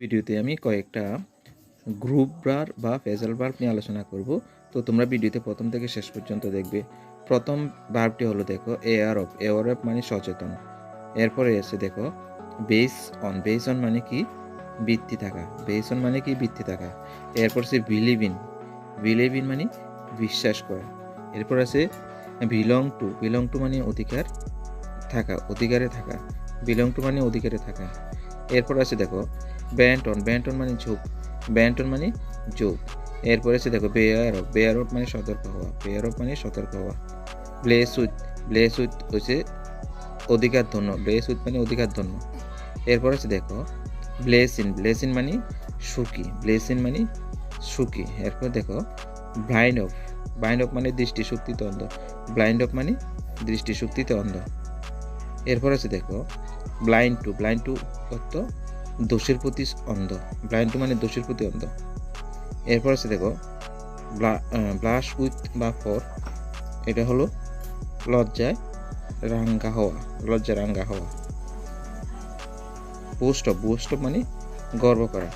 ভিডিওতে আমি কয়েকটা গ্রুপ বার বা ফেজাল ভার্ব নিয়ে আলোচনা করব। তো তোমরা ভিডিওতে প্রথম থেকে শেষ পর্যন্ত দেখবে। প্রথম বার্বটি হলো দেখো এ আর অফ এ আর অফ মানে সচেতন। এরপরে এসে দেখো বেস অন বেস অন মানে কি? বৃত্তি থাকা। বেস অন মানে কি? বৃত্তি থাকা। এরপর সে বিলিভ ইন বিলিভ ইন মানে বিশ্বাস করা। এরপর আছে বিলং টু বিলং টু মানে অধিকার থাকা, অধিকারে থাকা। বিলং টু মানে অধিকারে থাকা। এরপর আছে দেখো ব্যান্টন ব্যান্টন মানে ঝোঁক ব্যান্টন মানে যোগ এরপরে আছে দেখো, বেয়ার অফ বেয়ার অফ মানে সতর্ক হওয়া বেয়ার অফ মানে সতর্ক হওয়া। ব্লেস উইথ ব্লেস উইথ হচ্ছে অধিকার ধন্য, ব্লেস উইথ মানে অধিকার ধন্য। এরপর আছে দেখো ব্লেসিন ব্লেসিন মানে সুখী ব্লেসিন মানে সুখী। এরপর দেখো, ব্লাইন্ড অফ ব্লাইন্ড অফ মানে দৃষ্টিশক্তিতে অন্ধ। ব্লাইন্ড অফ মানে দৃষ্টিশক্তিতে অন্ধ। এরপর আছে দেখো, ব্লাইন্ড টু ব্লাইন্ড টু অর্থ দোষের প্রতি অন্ধ। ব্লাইন্ড মানে দোষের প্রতি অন্ধ। এরপর আছে দেখো ব্লাশ উইথ বা ফর এটা হলো লজ্জায় রাঙ্গা হওয়া লজ্জা রাঙ্গা হওয়া। বুস্ট অফ বুস্ট অফ মানে গর্ব করা।